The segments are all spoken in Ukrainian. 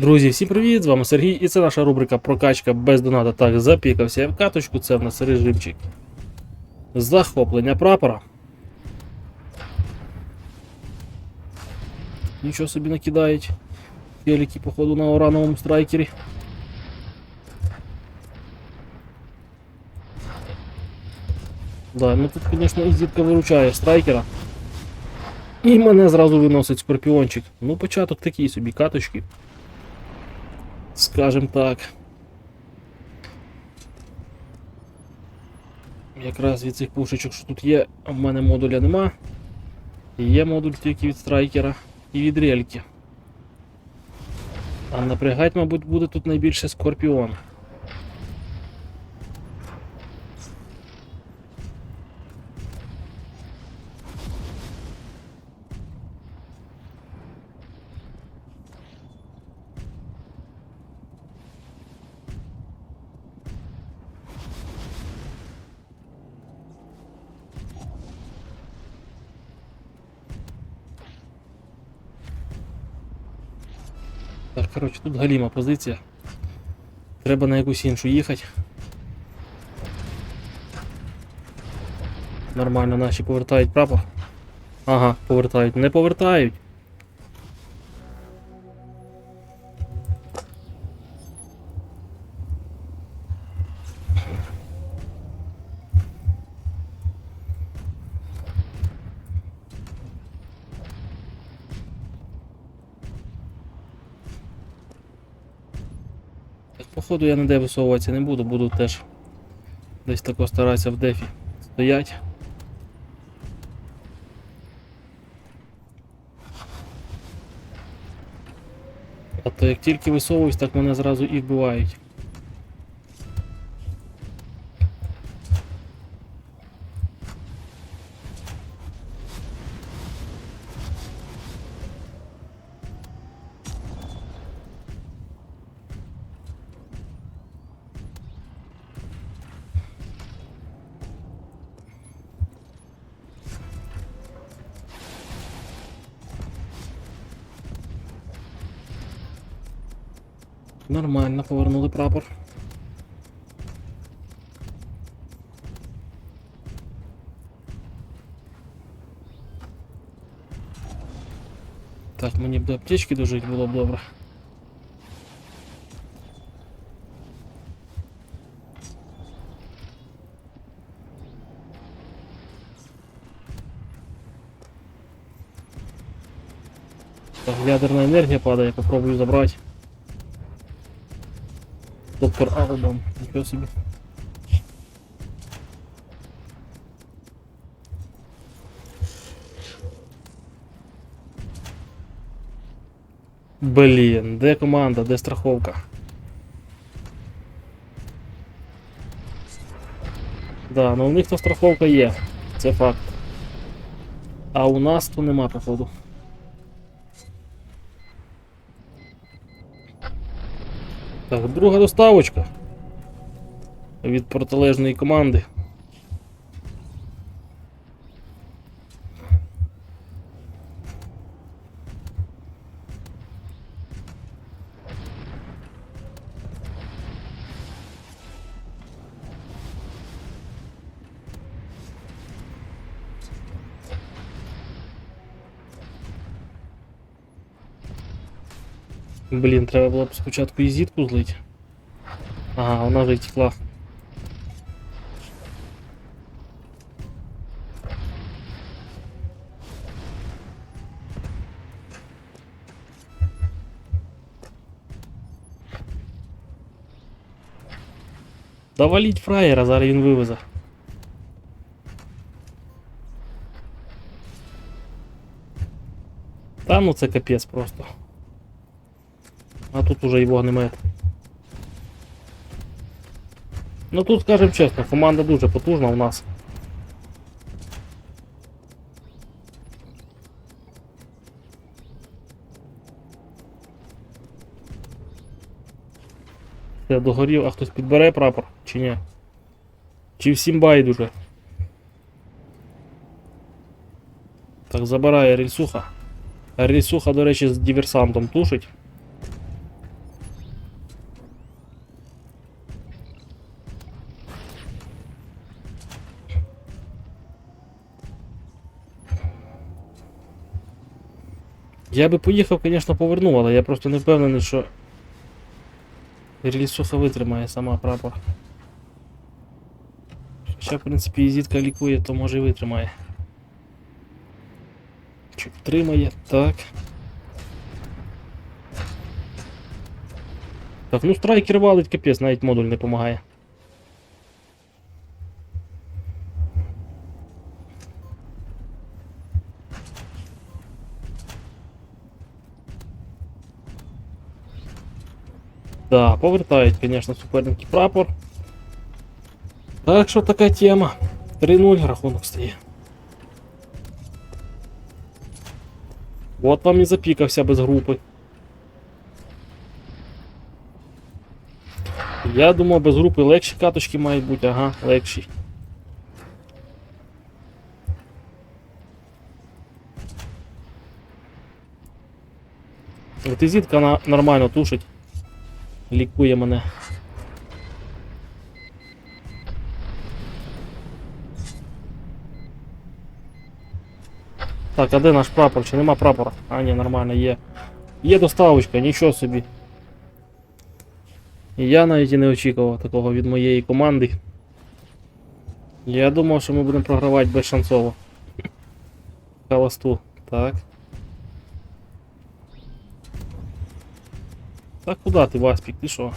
Друзі, всім привіт! З вами Сергій, і це наша рубрика Прокачка без доната. Так, запікався я в каточку, це в нас режимчик. Захоплення прапора. Нічого собі накидають. Велики, походу, на урановому страйкері. Да, ну тут, звісно, іздітка виручає страйкера. І мене зразу виносить скорпіончик. Ну, початок такий собі каточки. Скажем так. Якраз від цих пушечок, що тут є, в мене модуля нема. Є модуль тільки від страйкера і від рельки. А напрягать, мабуть, буде тут найбільше скорпіон. Так, коротше, тут галіма позиція. Треба на якусь іншу їхати. Нормально, наші повертають прапор. Ага, повертають. Не повертають. Походу я ніде висовуватися не буду, буду теж десь тако старатися в дефі стоять. А то як тільки висовуюсь, так мене зразу і вбивають. Нормально, повернули прапор. Так, мені б до аптечки дожити було б добре. Так, ядерна енергія падає, попробую забрати. Доктор Албан, нічого собі. Блін, де команда, де страховка? Да, ну у них то страховка є, це факт. А у нас то нема, походу. Так, друга доставочка від протилежної команди. Блін, треба було б спочатку і зітку злить. Ага, вона вже й текла. Да валіть фраєра, зараз він вивезе. Та ну це капець просто. А тут уже і вогнемет. Ну тут, скажем чесно, команда дуже потужна у нас. Я догорів, а хтось підбере прапор чи ні? Чи всім байдуже? Так, забирає рельсуха. Рельсуха, до речі, з диверсантом тушить. Я би поїхав, звісно, повернув, але я просто не впевнений, що рельсуха витримає сама прапор. Хоча, в принципі, і зітка лікує, то може і витримає. Чи втримає? Так. Так, ну страйкер валить капець, навіть модуль не допомагає. Да, повертають, звісно, суперники прапор. Так що така тема. 3-0 рахунок стає. От вам і запікався без групи. Я думав, без групи легші каточки мають бути, ага, легші. Зітка нормально тушить. Лікує мене. Так, а де наш прапор? Чи нема прапора? А, ні, нормально, є. Є доставочка, нічого собі. Я навіть і не очікував такого від моєї команди. Я думав, що ми будемо програвати безшансово. Халасту. Так. Так куди ти, Васпік? Ти що?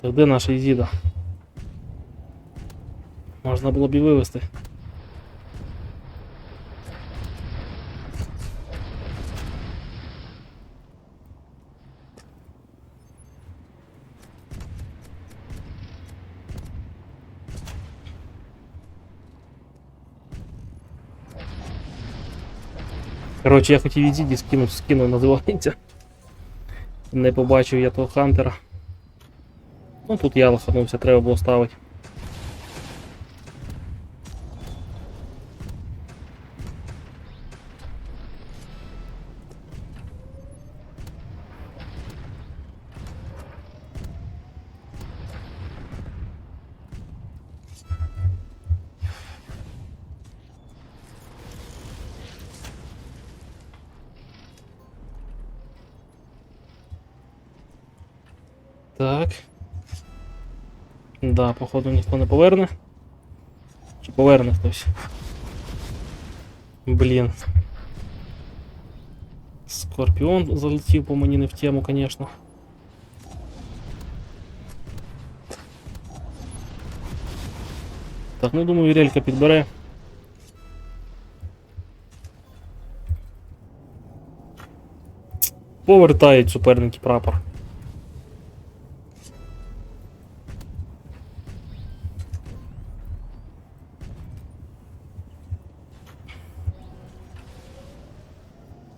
Так де наша Ізіда? Можна було б і вивезти. Коротше, я хотів Ізіді скинути, скинув, називається. Не побачив я того Хантера. Ну тут я лоханувся, треба було ставити. Так. Да, походу ніхто не поверне. Чи поверне хтось? Блін. Скорпіон залетів по мені не в тему, звісно. Так, ну думаю, Релька підбере. Повертають суперники прапор.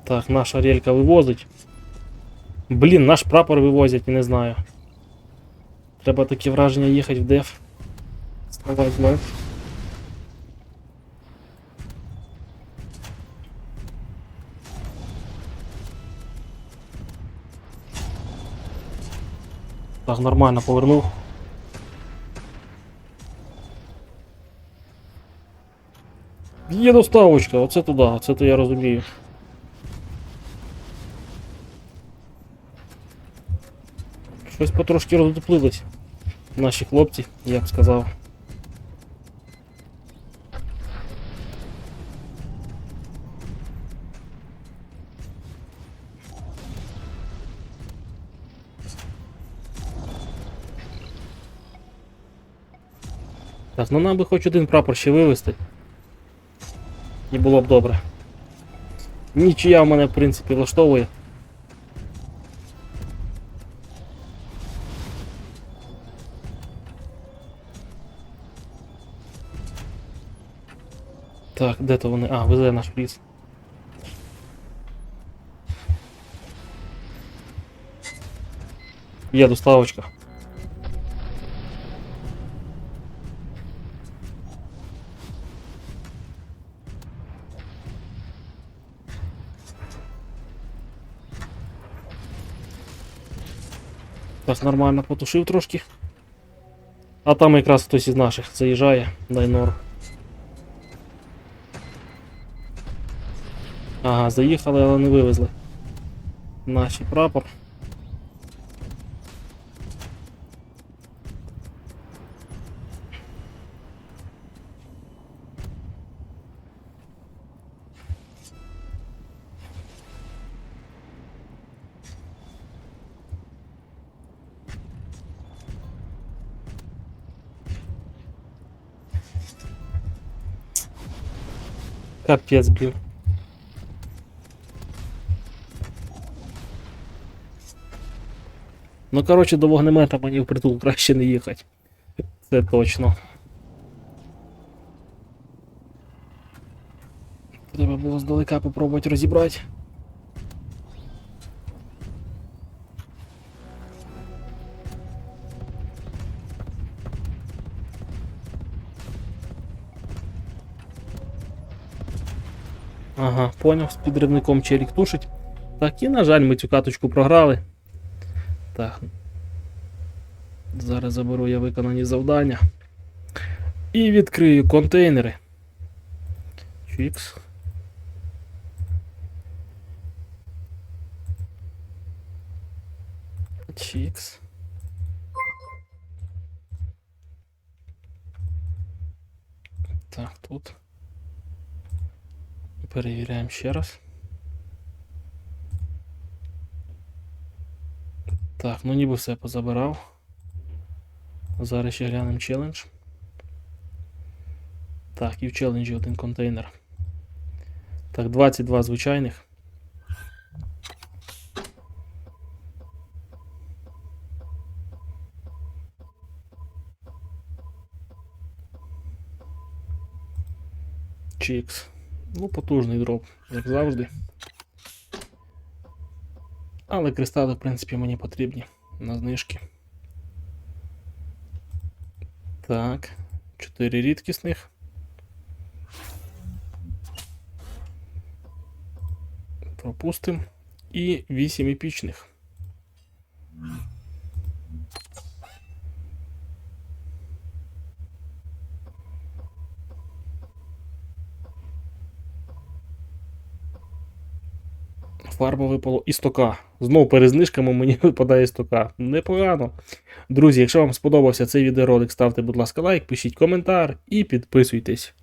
Так, наша релька вивозить. Блін, наш прапор вивозять не знаю. Треба таке враження їхати в деф. Ставай знов. Так, нормально повернув. Є доставочка, оце туди, оце то я розумію. Щось потрошки роздуплились наші хлопці, я б сказав. Так, ну нам би хоч один прапор ще вивезти. І було б добре. Нічия в мене, в принципі, влаштовує. Так, де то вони? А, везе наш ліс. Є доставочка. Так, нормально потушив трошки. А там якраз хтось із наших заїжджає, Дайнор. Ага, заїхали, але не вивезли. Наші прапор. Капець, блін. Ну, коротше, до вогнемета мені впритул краще не їхати. Це точно. Треба було здалека попробувати розібрати. Ага, поняв, з підривником челік тушить. Так, і на жаль, ми цю каточку програли. Так. Зараз заберу я виконані завдання. І відкрию контейнери. Чікс. Чікс. Так, тут. Перевіряємо ще раз. Так, ну ніби все позабирав. Зараз ще глянемо челендж. Так, і в челенджі один контейнер. Так, 22 звичайних. Чікс. Ну, потужний дроп, як завжди. Але кристали, в принципі, мені потрібні на знижки. Так, 4 рідкісних. Пропустим. І 8 епічних. Фарба випало і стока. Знов перезнижками мені випадає стока. Непогано. Друзі, якщо вам сподобався цей відеоролик, ставте, будь ласка, лайк, пишіть коментар і підписуйтесь.